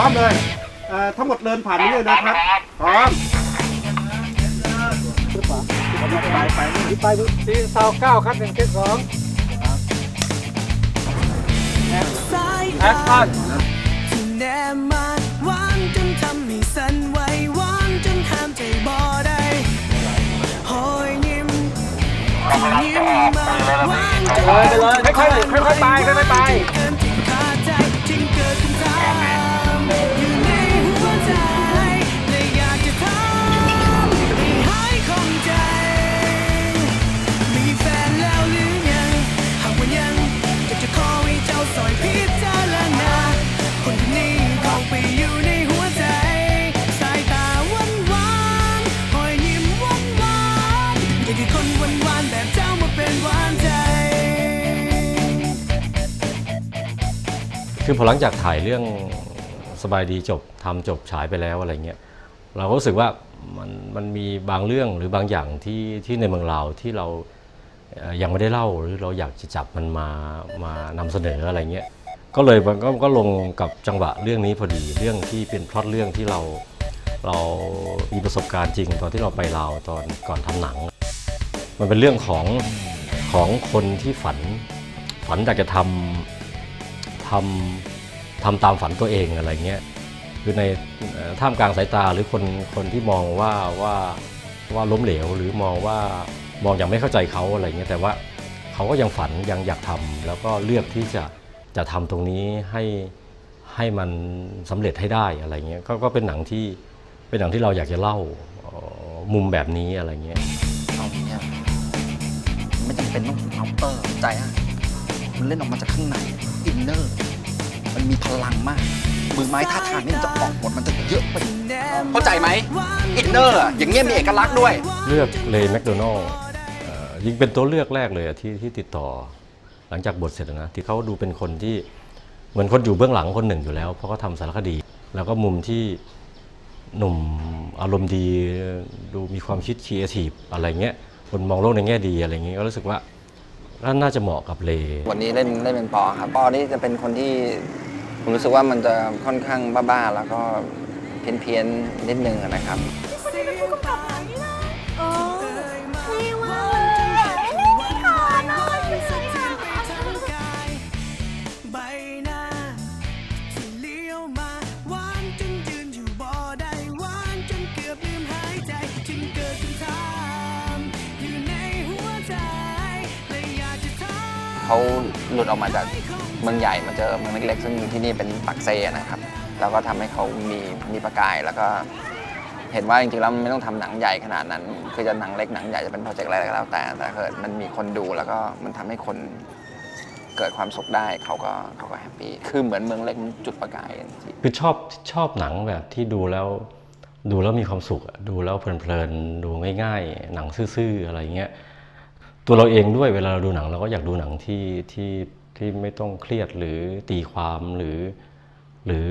พร้อมเลยเอ่อทั้งหมดเดินผ่านนี้เลยนะครับ พร้อมไปไปนี่ไปทีเสาเก้าครับหนึ่งเจ็ดสองแอคชั่นที่แนบมาหวานจนทำให้สั่นไหวหวานจนห้ามใจบ่ได้หยยิ้มที่ยิ้มมาหวานจนเลยไปเลยค่อยๆค่อยๆไปค่อยๆไป เกิน คือพอหลังจากถ่ายเรื่องสบายดีจบทำจบฉายไปแล้วอะไรเงี้ยเราก็รู้สึกว่ามันมันมีบางเรื่องหรือบางอย่างที่ที่ในเมืองเราที่เราเออยังไม่ได้เล่าหรือเราอยากจะจับมันมามานำเสนออะไรเงี้ยก็เลยมันก็ก็ลงกับจังหวะเรื่องนี้พอดีเรื่องที่เป็นพล็อตเรื่องที่เราเรามีประสบการณ์จริงตอนที่เราไปลาวตอนก่อนทำหนัง มันเป็นเรื่องของของคนที่ฝันฝันอยากจะทำ ทำทำตามฝันตัวเองอะไรเงี้ยคือในท่ามกลางสายตาหรือคนคนที่มองว่าว่าว่าล้มเหลวหรือมองว่ามองอย่างไม่เข้าใจเขาอะไรเงี้ยแต่ว่าเขาก็ยังฝันยังอยากทำแล้วก็เลือกที่จะจะทำตรงนี้ให้ให้มันสำเร็จให้ได้อะไรเงี้ยก็ก็เป็นหนังที่เป็นหนังที่เราอยากจะเล่ามุมแบบนี้อะไรเงี้ยเอาอย่างเงี้ยไม่จำเป็นต้องเอาเตอร์ใจอะมันเล่นออกมาจากข้างในอินเนอร์ มันมีพลังมาก มือไม้ท่าทางนี่มันจะออกหมดมันจะเยอะไป เข้าใจไหมอินเนอร์อะอย่างเงี้ยมีเอกลักษณ์ด้วย เลือกเลย์แมคโดนัลล์ยิงเป็นตัวเลือกแรกเลยอะที่ที่ติดต่อ หลังจากบทเสร็จอะนะ ที่เขาดูเป็นคนที่เหมือนคนอยู่เบื้องหลังคนหนึ่งอยู่แล้ว เพราะเขาทำสารคดี แล้วก็มุมที่หนุ่มอารมณ์ดีดูมีความคิดครีเอทีฟอะไรเงี้ยคนมองโลกในแง่ดีอะไรเงี้ยก็รู้สึกว่าน่าจะเหมาะกับเลย์วันนี้เล่นเล่นเป็นปอครับปอนี่จะเป็นคนที่ ผมรู้สึกว่ามันจะค่อนข้างบ้าๆ แล้วก็เพี้ยนๆ นิดนึงนะครับ เขาหลุดออกมาจาก เมืองใหญ่มาเจอเมืองเล็กๆ ซึ่งที่นี่เป็นปักเซนะครับ แล้วก็ทำให้เขามีมีประกายแล้วก็เห็นว่าจริงๆแล้วไม่ต้องทำหนังใหญ่ขนาดนั้น คือจะหนังเล็กหนังใหญ่จะเป็นโปรเจกต์อะไรก็แล้วแต่แต่ถ้าเกิดมันมีคนดูแล้วก็มันทำให้คนเกิดความสุขได้เขาก็เขาก็แฮปปี้คือเหมือนเมืองเล็กมันจุดประกายจริงคือชอบชอบหนังแบบที่ดูแล้ว ดูแล้วมีความสุขดูแล้วเพลินๆดูง่ายๆ หนังซื่อๆอะไรเงี้ยตัวเราเองด้วยเวลาเราดูหนังเราก็อยากดูหนังที่ที่ ที่ไม่ต้องเครียดหรือตีความหรือ หรือ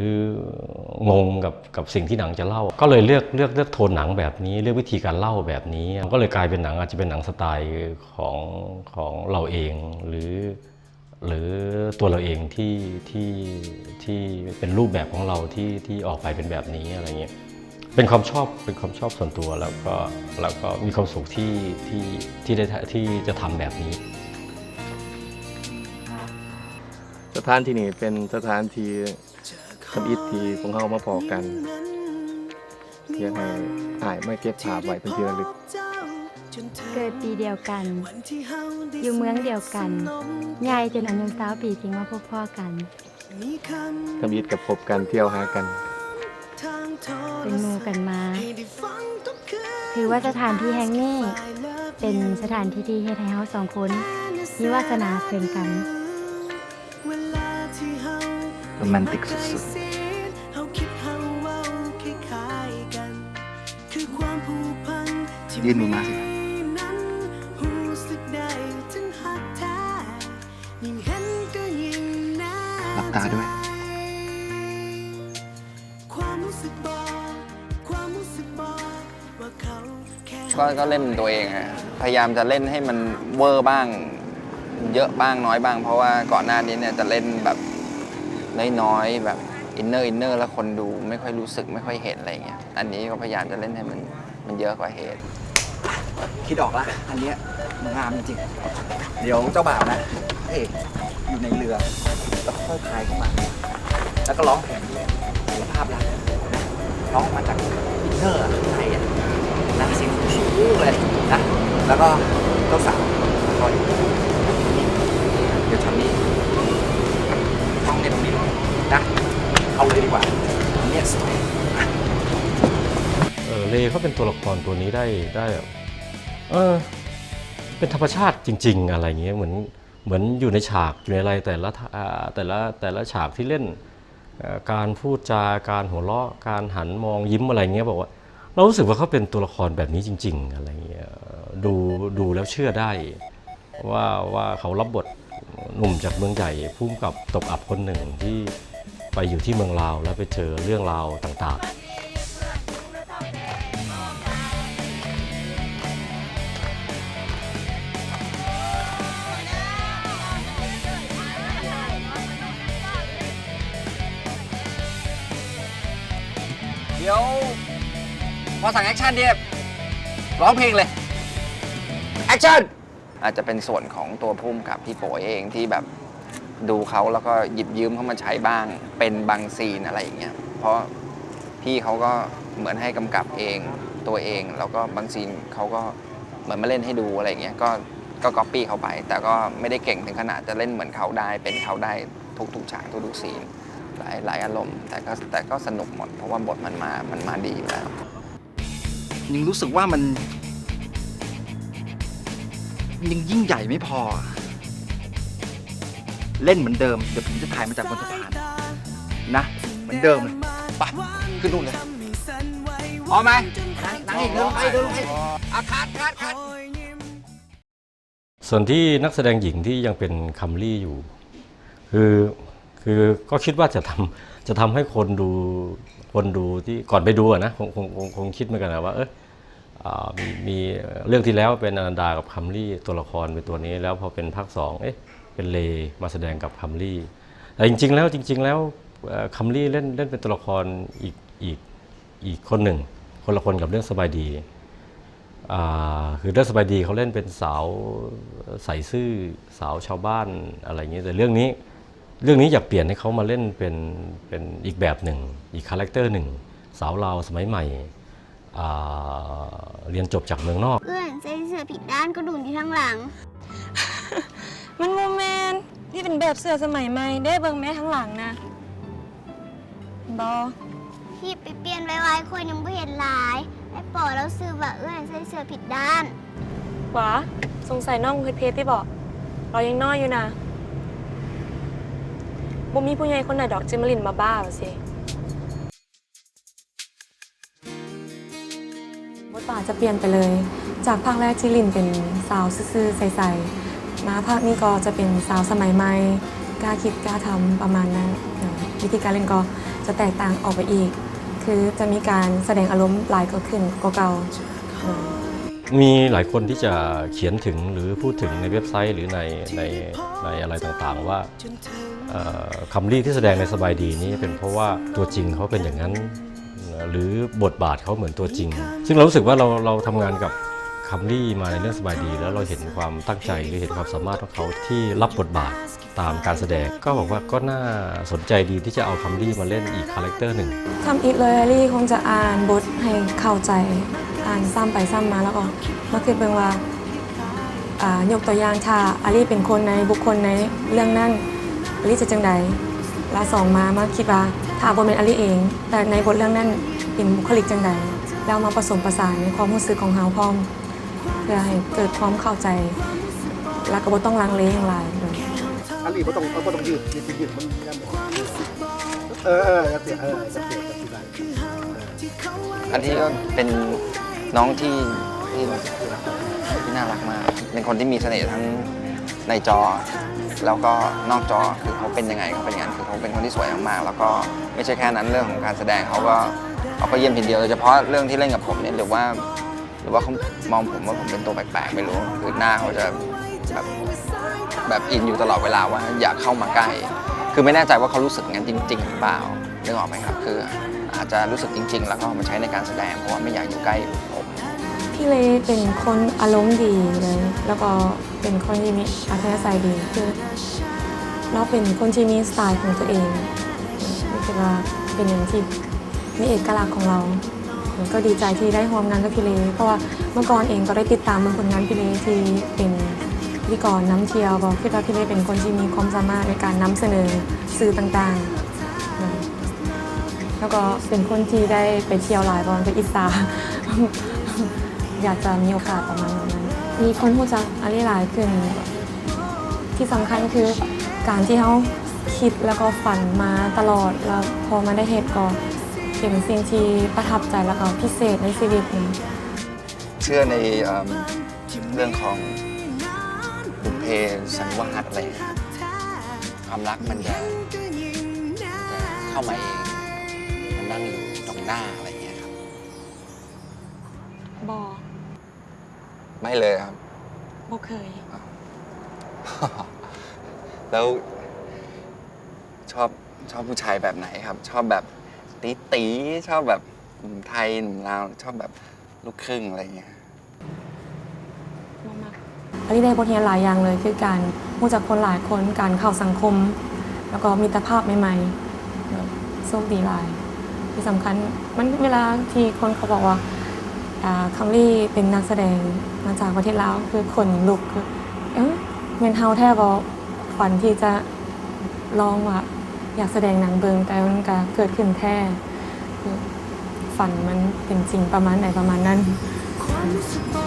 งงกับกับสิ่งที่หนังจะเล่า ก็เลยเลือกเลือกเลือกโทนหนังแบบนี้ เลือกวิธีการเล่าแบบนี้ ก็เลยกลายเป็นหนังอาจจะเป็นหนังสไตล์ของของเราเองหรือ หรือตัวเราเองที่ที่ที่เป็นรูปแบบของเราที่ที่ออกไปเป็นแบบนี้อะไรเงี้ยเป็นความชอบเป็นความชอบส่วนตัวแล้วก็แล้วก็มีความสุขที่ที่ที่ได้ที่จะทำแบบนี้ สถานที่นี่เป็นสถานที่ทำอิฐที่พวกเขามาพอกันเพียงให้อายไม่เก็บภาพไว้เป็นที่ระลึก เกิดปีเดียวกัน อยู่เมืองเดียวกันยายจนอายุสาวปีจึงมาพบพ่อกันทำอิฐกับพบกันเที่ยวหากัน เป็นหมูกันมา ถือว่าสถานที่แห่งนี้ เป็นสถานที่ที่เฮ็ดให้เฮาสองคนมีวาสนาเกินกัน โรแมนติกสุดๆยืนมือมาสิหลับตาด้วยก็ก็เล่นตัวเองอะพยายามจะเล่นให้มันเวอร์บ้าง เยอะบ้างน้อยบ้าง เพราะว่าก่อนหน้านี้เนี่ยจะเล่นแบบ น้อยๆแบบอินเนอร์อินเนอร์แล้วคนดูไม่ค่อยรู้สึกไม่ค่อยเห็นอะไรเงี้ยอันนี้ก็พยายามจะเล่นให้มันมันเยอะกว่าเหตุ คิดออกละอันเนี้ยมันงามจริงๆเดี๋ยวเจ้าบ่าวนะเอกอยู่ในเรือแล้วค่อยพายเข้ามา แล้วก็ร้องเพลงด้วยเดี๋ยภาพลักษณ์ร้องมาจากอินเนอร์อะข้างในอะนะเสียงสูงเลยนะแล้วก็าเป็นตัวละครตัวนี้ได้ได้เออเป็นธรรมชาติจริง ๆ อะไรเงี้ยเหมือนเหมือนอยู่ในฉากอยู่ในอะไรแต่ละแต่ละแต่ละฉากที่เล่นการพูดจาการหัวเราะการหันมองยิ้มอะไรเงี้ยบอกว่าเรารู้สึกว่าเขาเป็นตัวละครแบบนี้จริง ๆ อะไรเงี้ยดูดูแล้วเชื่อได้ ว่าว่าเขารับบทหนุ่มจากเมืองใหญ่พุ่มกับตกอับคนหนึ่งที่ไปอยู่ที่เมืองลาวแล้วไปเจอเรื่องราวต่าง ๆ ดี๋ยว พอสั่งแอคชั่นเนี่ยร้องเพลงเลยแอคชั่นอาจจะเป็นส่วนของตัวพุ่มกับพี่โป๋ยเองที่แบบดูเขาแล้วก็หยิบยืมเข้ามาใช้บ้าง เป็นบางซีนอะไรอย่างเงี้ยเพราะพี่เขาก็เหมือนให้กำกับเองตัวเอง แล้วก็บางซีนเขาก็เหมือนมาเล่นให้ดูอะไรอย่างเงี้ยก็ก็ก๊อปปี้เขาไป แต่ก็ไม่ได้เก่งถึงขนาดจะเล่นเหมือนเขาได้เป็นเขาได้ทุกๆฉากทุกๆซีนหลายหลายอารมณ์ แต่ก็แต่ก็สนุกหมด เพราะว่าบทมันมามันมาดีอยู่แล้วยังรู้สึกว่ามันยังยิ่งใหญ่ไม่พอ เล่นเหมือนเดิม เดี๋ยวผมจะถ่ายมาจากบนสะพานนะ เหมือนเดิมเลยไปขึ้นนู่นเลยพอไหมนั่งอีกเดินไปเดินไปอาคัดคัดคัดส่วนที่นักแสดงหญิงที่ยังเป็นคัมลี่อยู่ คือ คือก็คิดว่าจะทำจะทำให้คนดูคนดูที่ก่อนไปดูอะนะคงคงคงคงคิดเหมือนกันนะว่าเออมีมีเรื่องที่แล้วเป็นอนันดากับคัมลี่ตัวละครเป็นตัวนี้ แล้วพอเป็นภาคสองเอ๊ะเป็นเลมาแสดงกับคัมลี่แต่จริง ๆ แล้วจริง ๆ แล้วคัมลี่เล่นเล่นเป็นตัวละครอีกอีกอีกคนหนึ่ง คนละคนกับเรื่องสบายดีคือเรื่องสบายดีเขาเล่นเป็นสาวใส่ซื่อสาวชาวบ้านอะไรอย่างเงี้ยแต่เรื่องนี้ เรื่องนี้อยากเปลี่ยนให้เขามาเล่นเป็นเป็นอีกแบบหนึ่ง อีกคาแรคเตอร์หนึ่ง สาวลาวสมัยใหม่อ่าเรียนจบจากเมืองนอก เพื่อนใส่เสื้อผิดด้านก็ดุนอยู่ข้างหลัง มันโมเมนต์นี่เป็นแบบเสื้อสมัยใหม่ได้เบิ่งแม่ทั้งหลังนะบอพี่ไปเปลี่ยนไว้ๆคนยังไม่เห็นหลายไอ้ป๋อแล้วซื้อว่าเอื้อนใส่เสื้อผิดด้าน หวะสงสัยน้องเคยเพจที่บอกเรายังน้อยอยู่นะ บ่มีผู้ใหญ่คนไหนดอกจิมาลินมาบ้าหรอสิบทบาทจะเปลี่ยนไปเลย จากภาคแรกที่ลินเป็นสาวซื่อๆใสๆมาภาคนี้ก็จะเป็นสาวสมัยใหม่กล้าคิดกล้าทำประมาณนั้นวิธีการเล่นก็จะแตกต่างออกไปอีก คือจะมีการแสดงอารมณ์หลายก็ขึ้นกว่าเก่า มีหลายคนที่จะเขียนถึงหรือพูดถึงในเว็บไซต์ หรือในในในอะไรต่างๆ ว่าคำรีที่แสดงในสบายดีนี้เป็นเพราะว่าตัวจริงเขาเป็นอย่างนั้น หรือบทบาทเขาเหมือนตัวจริง ซึ่งเรารู้สึกว่าเราเราทำงานกับ คำรี่มาในเรื่องสบายดี แล้วเราเห็นความตั้งใจหรือเห็นความสามารถของเขาที่รับบทบาทตามการแสดง ก็บอกว่าก็น่าสนใจดีที่จะเอาคำรี่มาเล่นอีกคาแรคเตอร์หนึ่งทำอีกเลยลี่คงจะอ่านบทให้เข้าใจอ่านซ้ำไปซ้ำมาแล้วก็มาคิดเบิ่งว่าอ่ายกตัวอย่างถ้าอาลี่เป็นคนในบุคคลในเรื่องนั้นอาลี่จะจังใดลาสองมามาคิดว่าถ้าบทเป็นอาลี่เอง แต่ในบทเรื่องนั้นเป็นบุคลิกจังใดแล้วมาผสมประสานในความรู้สึกของเฮาพร้อม เพื่อให้เกิดความเข้าใจแล้วก็บ่ต้องลังเลอย่างไรเลยอันนี้ก็ต้องก็ต้องยืดยืดยืดมันยันเออเออจะเสียเออจะเสียจะเสียอันที่ก็เป็นน้องที่ที่ที่น่ารักมาก เป็นคนที่มีเสน่ห์ทั้งในจอ แล้วก็นอกจอคือเขาเป็นยังไงเขาเป็นอย่างนั้นคือเขาเป็นคนที่สวยมากๆแล้วก็ไม่ใช่แค่นั้นเรื่องของการแสดงเขาก็เขาก็เยี่ยมทีเดียวโดยเฉพาะเรื่องที่เล่นกับผมเนี่ยหรือว่า รือว่าเขามองผมว่าผมเป็นตัวแปลกๆไม่รู้คือหน้าเขาจะแบบแบบอินอยู่ตลอดเวลาว่าอยากเข้ามาใกล้ คือไม่แน่ใจว่าเขารู้สึกงั้นจริง ๆ หรือเปล่านึกออกไหมครับ คืออาจจะรู้สึกจริง ๆ แล้วก็มาใช้ในการแสดงเพราะว่าไม่อยากอยู่ใกล้ผมพี่เลเป็นคนอารมณ์ดีเลย แล้วก็เป็นคนที่มีอัธยาศัยดีคือเราเป็นคนที่มีสไตล์ของตัวเองรู้สึกว่าเป็นอย่างที่มีเอกลักษณ์ของเรา ก็ดีใจที่ได้ร่วมงานกับพี่เลเพราะว่าเมื่อก่อนเองก็ได้ติดตามผลงานพี่เลที่เป็นพิธีกรน้ำเที่ยวก็คิดว่าพี่เลเป็นคนที่มีความสามารถในการนำเสนอสื่อต่างๆ แล้วก็เป็นคนที่ได้ไปเที่ยวหลายบอลไปอิสาอยากจะมีโอกาสประมาณนั้น มีคนรู้จักอะไรหลายขึ้น ที่สำคัญคือการที่เขาคิดแล้วก็ฝันมาตลอดแล้วพอมาได้เหตุก็ เป็นสิ่งที่ประทับใจแล้วก็พิเศษในชีวิตหนึ่งเชื่อในเอิ่มเรื่องของบุพเพสันนิวาสอะไรครับความรักมันจะจะเข้ามาเอง มันนั่งอยู่ตรงหน้าอะไรอย่างเงี้ยครับ บอไม่เลยครับ บอเคย แล้วชอบชอบผู้ชายแบบไหนครับ ชอบแบบ ตีตีชอบแบบหนุ่มไทยหนุ่มลาวชอบแบบลูกครึ่งอะไรอย่างเงี้ยอันนี้ได้บทเรียนหลายอย่างเลยคือการรู้จักคนหลายคนการเข้าสังคม แล้วก็มีตรภาพใหม่ๆแบบโชคดีหลาย ที่สำคัญมันเวลาที่คนเขาบอกว่าอ่าคัมรี่เป็นนักแสดงมาจากประเทศลาวคือคนลุกคือเอ๊ะเมนเฮาแทบบอกฝันที่จะลองว่า อยากแสดงหนังเบิงแต่มันก็เกิดขึ้นแท้ฝันมันเป็นจริงประมาณไหนประมาณนั้นความรู้สึก